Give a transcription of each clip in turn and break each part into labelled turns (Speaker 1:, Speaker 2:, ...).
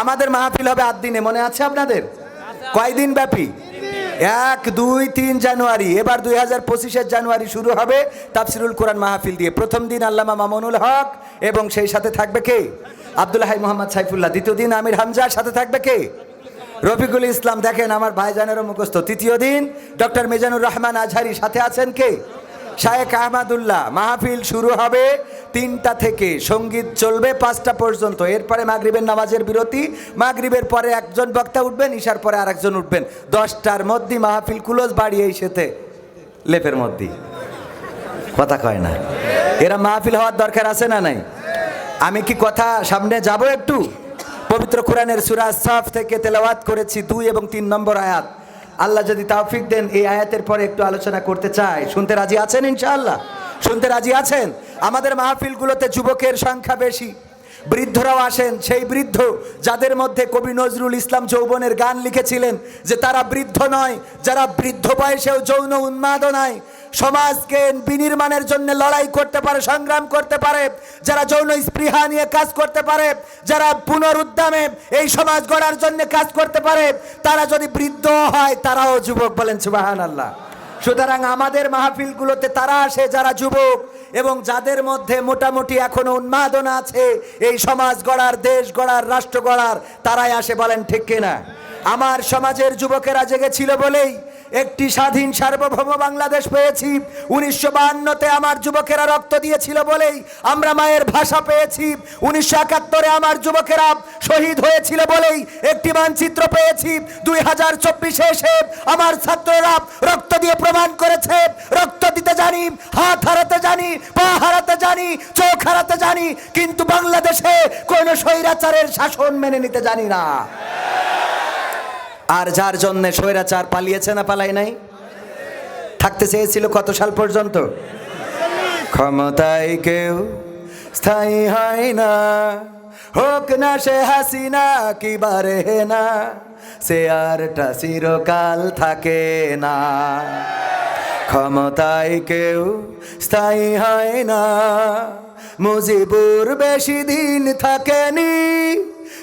Speaker 1: আমাদের মাহফিল হবে আট দিনে, মনে আছে আপনাদের? কয়দিন ব্যাপী? এক, দুই, তিন জানুয়ারি। এবার দুই হাজার পঁচিশের জানুয়ারি শুরু হবে তাফসিরুল কোরআন মাহফিল দিয়ে। প্রথম দিন আল্লামা মামুনুল হক এবং সেই সাথে থাকবে কে? আব্দুল হাই মোহাম্মদ সাইফুল্লাহ। দ্বিতীয় দিন আমির হামজার সাথে থাকবে কে? রফিকুল ইসলাম, দেখেন আমার ভাইজানেরও মুখস্থ। তৃতীয় দিন ডক্টর মিজানুর রহমান আজহারি, সাথে আছেন কে? শায়েক আহমাদুল্লাহ। মাহফিল শুরু হবে তিনটা থেকে সংগীত চলবে পাঁচটা পর্যন্ত। এরপরে মাগরিবের নামাজের বিরতি। মাগরিবের পরে একজন বক্তা উঠবেন, ঈশার পরে আরেকজন উঠবেন। দশটার মধ্যে মাহফিল কুলোজ বাড়ি এই সেতে, লেপের মধ্যে। কথা কয় না। এরা মাহফিল হওয়ার দরকার আছে না নাই? আমি কি কথা সামনে যাব একটু? পবিত্র কোরআনের সুরাজ সাফ থেকে তেলাওয়াত করেছি দুই এবং তিন নম্বর আয়াত। আল্লাহ যদি তাওফিক দেন, এই আয়াতের পরে একটু আলোচনা করতে চাই। শুনতে রাজি আছেন ইনশাআল্লাহ? শুনতে রাজি আছেন? আমাদের মাহফিলগুলোতে যুবকের সংখ্যা বেশি। বৃদ্ধরাও আসেন, সেই বৃদ্ধ যাদের মধ্যে কবি নজরুল ইসলাম যৌবনের গান লিখেছিলেন যে তারা বৃদ্ধ নয়, যারা বৃদ্ধ বয়সেও যৌন উন্মাদনায় সমাজকে বিনির্মাণের জন্য লড়াই করতে পারে, সংগ্রাম করতে পারে, যারা যৌন স্পৃহা নিয়ে কাজ করতে পারে, যারা পুনরুদ্যমে এই সমাজ গড়ার জন্য কাজ করতে পারে, তারা যদি বৃদ্ধ হয় তারাও যুবক বলেন সুবাহান আল্লাহ সুতরাং আমাদের মাহফিলগুলোতে তারা আসে, যারা যুবক এবং যাদের মধ্যে মোটামুটি এখনও উন্মাদনা আছে, এই সমাজ গড়ার, দেশ গড়ার, রাষ্ট্র গড়ার, তারাই আসে বলেন ঠিক কিনা? আমার সমাজের যুবকেরা জেগেছিল বলেই একটি স্বাধীন সার্বভৌম বাংলাদেশ পেয়েছি। উনিশশো বাহান্নতে আমার যুবকেরা রক্ত দিয়েছিল বলেই আমরা মায়ের ভাষা পেয়েছি। উনিশশো একাত্তরে আমার যুবকেরা শহীদ হয়েছিল বলেই একটি মানচিত্র পেয়েছি। দুই হাজার চব্বিশে এসে আমার ছাত্ররা রক্ত দিয়ে প্রমাণ করেছে। রক্ত দিতে জানি, হাত হারাতে জানি, পা হারাতে জানি, চোখ হারাতে জানি, কিন্তু বাংলাদেশে কোনো স্বৈরাচারের শাসন মেনে নিতে জানি না। আর যার জন্য স্বৈরাচার পালিয়েছে না পালাই নাই? থাকতে চেয়েছিল কত সাল পর্যন্ত? ক্ষমতায় কেউ স্থায়ী হয় না। হোক না সে হাসিনা, কি বারে না, সে আরটা চিরকাল থাকে না। ক্ষমতায় কেউ স্থায়ী হয় না। মুজিবুর বেশি দিন থাকেনি।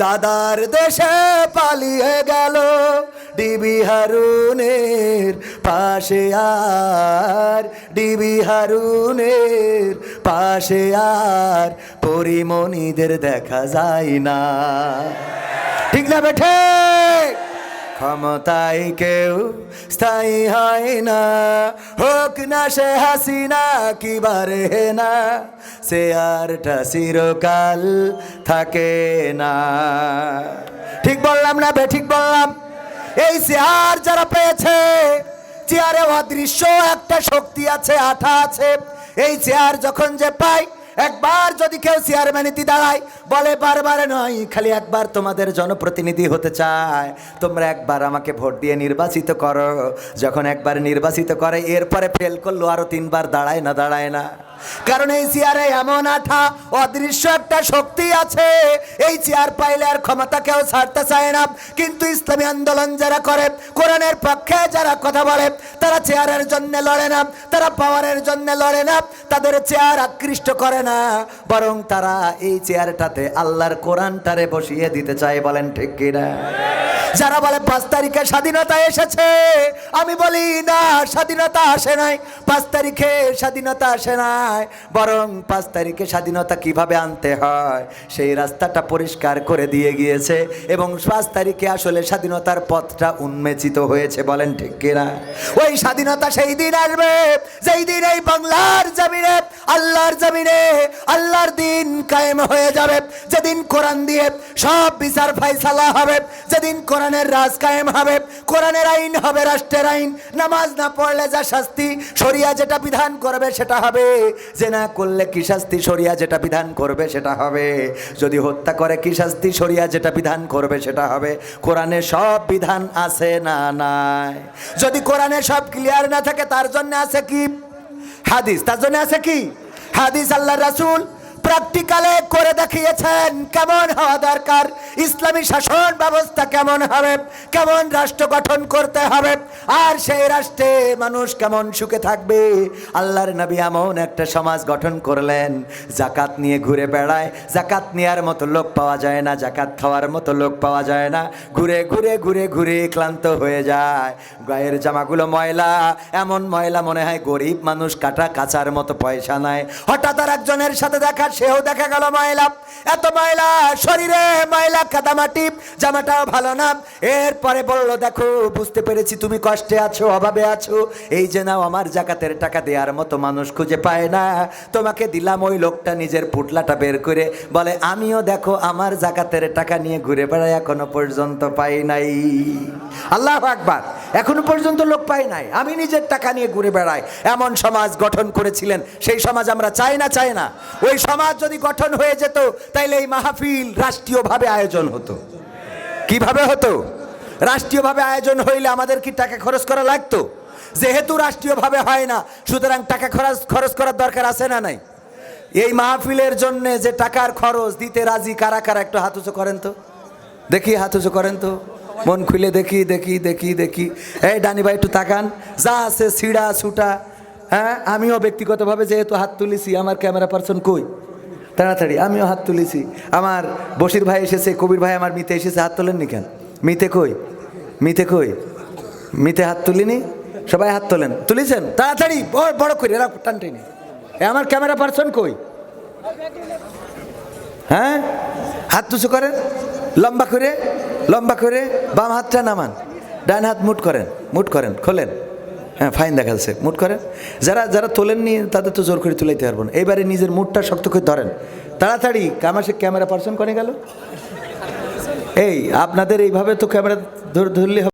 Speaker 1: দাদার দেশে পালিয়ে গেল ডিবি হারুনের পাশে আর, ডিবি হারুনের পাশে আর, পরিমণিদের দেখা যায় না। ঠিক না বেঠে? ক্ষমতায় কেউ স্থায়ী হয় না। হোক না সে হাসিনা, কি বারে না, সে আরটা চিরকাল থাকে না। ঠিক বললাম না বে, ঠিক বললাম। এই চেয়ার যারা পেয়েছে, চেয়ারে অদৃশ্য একটা শক্তি আছে, আঠা আছে। এই চেয়ার যখন যে পাই একবার যদি কেউ চেয়ারম্যানিতে দাঁড়ায় বলে, বারবার নয়, খালি একবার তোমাদের জনপ্রতিনিধি হতে চায়, তোমরা একবার আমাকে ভোট দিয়ে নির্বাচিত করো। যখন একবার নির্বাচিত করে, এরপরে ফেল করল আরও তিনবার দাঁড়ায় না দাঁড়ায় না। কারণ এই চেয়ারে এমন আঠা, অদৃশ্য একটা শক্তি আছে। এই চেয়ার পাইলে আর ক্ষমতা কেউ ছাড়তে চায় না। কিন্তু ইসলামী আন্দোলন যারা করে, কোরআনের পক্ষে যারা কথা বলে, তারা চেয়ারের জন্য লড়ে না, তারা পাওয়ারের জন্য লড়ে না, তাদের চেয়ার আকৃষ্ট করে না। বরং তারা এই চেয়ারটাতে আল্লাহর কোরআনটারে বসিয়ে দিতে চায়, বলেন ঠিক কিনা? যারা বলে পাঁচ তারিখে স্বাধীনতা এসেছে, আমি বলি, না, স্বাধীনতা আসে নাই। পাঁচ তারিখে স্বাধীনতা আসে নাই বরং পাঁচ তারিখে স্বাধীনতা কীভাবে আনতে হয়, সেই রাস্তাটা পরিষ্কার করে দিয়ে গিয়েছে এবং পাঁচ তারিখে আসলে স্বাধীনতার পথটা উন্মেচিত হয়েছে, বলেন ঠিক কিনা? ওই স্বাধীনতা সেই দিন আসবে, যেই দিন এই বাংলার জমিনে, আল্লাহর জমিনে, আল্লাহর দিন কায়েম হয়ে যাবে। যেদিন কোরআন দিয়ে সব বিচার ফাইসালা হবে, যেদিন কোরআনের রাজ কায়েম হবে, কোরআনের আইন হবে, রাষ্ট্রের আইন। নামাজ না পড়লে যা শাস্তি, শরিয়া যেটা বিধান করবে সেটা হবে। যে না করলে কি শাস্তি, শরিয়া যেটা বিধান করবে সেটা হবে। যদি হত্যা করে কি শাস্তি, শরিয়া যেটা বিধান করবে সেটা হবে। কোরআনে সব বিধান আছে না নাই? যদি কোরআনে সব ক্লিয়ার না থাকে, তার জন্য আছে কি? হাদিস তার জন্য আছে কি? হাদিস আল্লাহ রাসূল প্র্যাকটিক্যালে করে দেখিয়েছেন কেমন হওয়া দরকার? ইসলামী শাসন ব্যবস্থা কেমন হবে? কেমন রাষ্ট্র গঠন করতে হবে? আর সেই রাষ্ট্রে মানুষ কেমন সুখে থাকবে? আল্লাহর নবী এমন একটা সমাজ গঠন করলেন, জাকাত নিয়ে ঘুরে বেড়ায়। জাকাত নেওয়ার মতো লোক পাওয়া যায় না, জাকাত খাওয়ার মতো লোক পাওয়া যায় না। ঘুরে ঘুরে ঘুরে ঘুরে ক্লান্ত হয়ে যায়। গায়ের জামাগুলো ময়লা, এমন ময়লা মনে হয় গরিব মানুষ কাটা কাচার মতো পয়সা নাই হঠাৎ আর একজনের সাথে দেখা সেও দেখা গেল ময়লা এত ময়লা শরীরে ময়লা কাদামাটি জামাটাও ভালো না। এরপরে বলল, দেখো, বুঝতে পেরেছি তুমি কষ্টে আছো, অভাবে আছো। এই যে নাও আমার জাকাতের টাকা দেওয়ার মতো মানুষ খুঁজে পায় না। তোমাকে দিলাম ওই লোকটা নিজের পুটলাটা বের করে। বলে, আমিও দেখো, আমার জাকাতের টাকা নিয়ে ঘুরে বেড়াই এখনও পর্যন্ত পাই নাই। আল্লাহ আকবার। এখনও পর্যন্ত লোক পাই নাই। আমি নিজের টাকা নিয়ে ঘুরে বেড়াই। এমন সমাজ গঠন করেছিলেন। সেই সমাজ আমরা চাই না চাই না। ওই সমাজ যদি গঠন হয়ে যেত, তাইলে এই মাহফিল রাষ্ট্রীয়ভাবে আয়োজন হতো। কীভাবে হতো? রাষ্ট্রীয়ভাবে আয়োজন হইলে আমাদের কি টাকা খরচ করা লাগতো? যেহেতু রাষ্ট্রীয়ভাবে হয় না, সুতরাং টাকা খরচ খরচ করার দরকার আছে না নাই? এই মাহফিলের জন্য যে টাকার খরচ দিতে রাজি কারা কারা, একটু হাত উঁচু করেন তো। দেখি, হাত উঁচু করেন তো। মন খুলে দেখি দেখি দেখি দেখি। এই ডানি ভাই, একটু তাকান। যা আছে সিড়া সুটা হ্যাঁ আমিও ব্যক্তিগতভাবে যেহেতু হাত তুলেছি, আমার ক্যামেরা পার্সন কই? তাড়াতাড়ি, আমিও হাত তুলেছি। আমার বশির ভাই এসেছে, কবির ভাই আমার মিতে এসেছে, হাত তোলেননি কেন? মিতে কই? মিতে কই? মিতে হাত তুলিনি? সবাই হাত তোলেন। তুলেছেন? তাড়াতাড়ি, বড় বড় করে, এরা টান টেনে। এ আমার ক্যামেরা পার্সন কই? হ্যাঁ? হাত তুচু করেন? লম্বা করে লম্বা করে, বাম হাতটা নামান। ডান হাত মুট করেন মুট করেন, খোলেন। হ্যাঁ ফাইন দেখা যাচ্ছে মুট করেন? যারা যারা তোলেননি, তাদের তো জোর করে তুলাইতে পারব না। এবারে নিজের মুডটা শক্ত করে ধরেন। তাড়াতাড়ি সে ক্যামেরা পার্সন করে গেল? এই, আপনাদের এইভাবে তো ক্যামেরা ধরলে